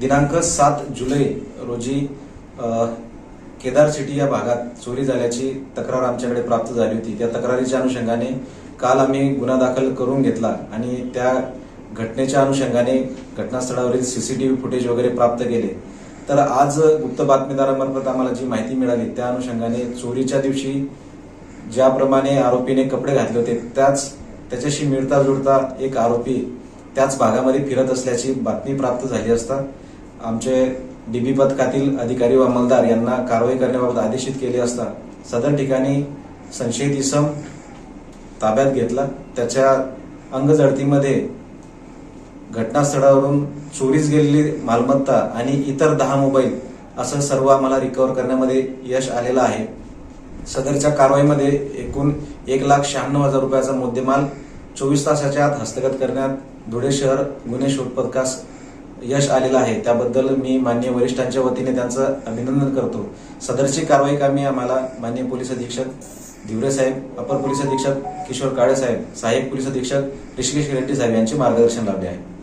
दिनांक सात जुलै रोजी केदार सिटी या भागात चोरी झाल्याची तक्रार आमच्याकडे प्राप्त झाली होती. त्या तक्रारीच्या अनुषंगाने काल आम्ही गुन्हा दाखल करून घेतला आणि त्या घटनेच्या अनुषंगाने घटनास्थळावरील सीसीटीव्ही फुटेज वगैरे प्राप्त केले. तर आज गुप्त बातमीदारामार्फत आम्हाला जी माहिती मिळाली त्या अनुषंगाने चोरीच्या दिवशी ज्याप्रमाणे आरोपीने कपडे घातले होते त्याच त्याच्याशी मिळता जुळता एक आरोपी त्याच भागामध्ये फिरत असल्याची बातमी प्राप्त झाली असता आमचे डीबी पथकातील अधिकारी व अंमलदार यांना कारवाई करण्याबाबत आदेशित केले असता सदर ठिकाणी संशयित इसम ताब्यात घेतला. त्याच्या अंगजडतीमध्ये घटनास्थळावरून चोरीस गेलेली मालमत्ता आणि इतर दहा मोबाईल असं सर्व आम्हाला रिकव्हर करण्यामध्ये यश आलेलं आहे. सदरच्या कारवाईमध्ये एकूण एक लाख शहाण्णव हजार रुपयाचा मुद्देमाल चोवीस तासाच्या आत हस्तगत करण्यात धुळे शहर गुन्हे शोध पथकास यश आलेलं आहे. त्याबद्दल मी मान्य वरिष्ठांच्या वतीने त्यांचं अभिनंदन करतो. सदरची कारवाई कामी आम्हाला मान्य पोलीस अधीक्षक धिवरे साहेब अपर पोलीस अधीक्षक किशोर काळे साहेब सहाय्यक पोलीस अधीक्षक ऋषिकेश रेड्डी साहेब यांचे मार्गदर्शन लाभले आहे.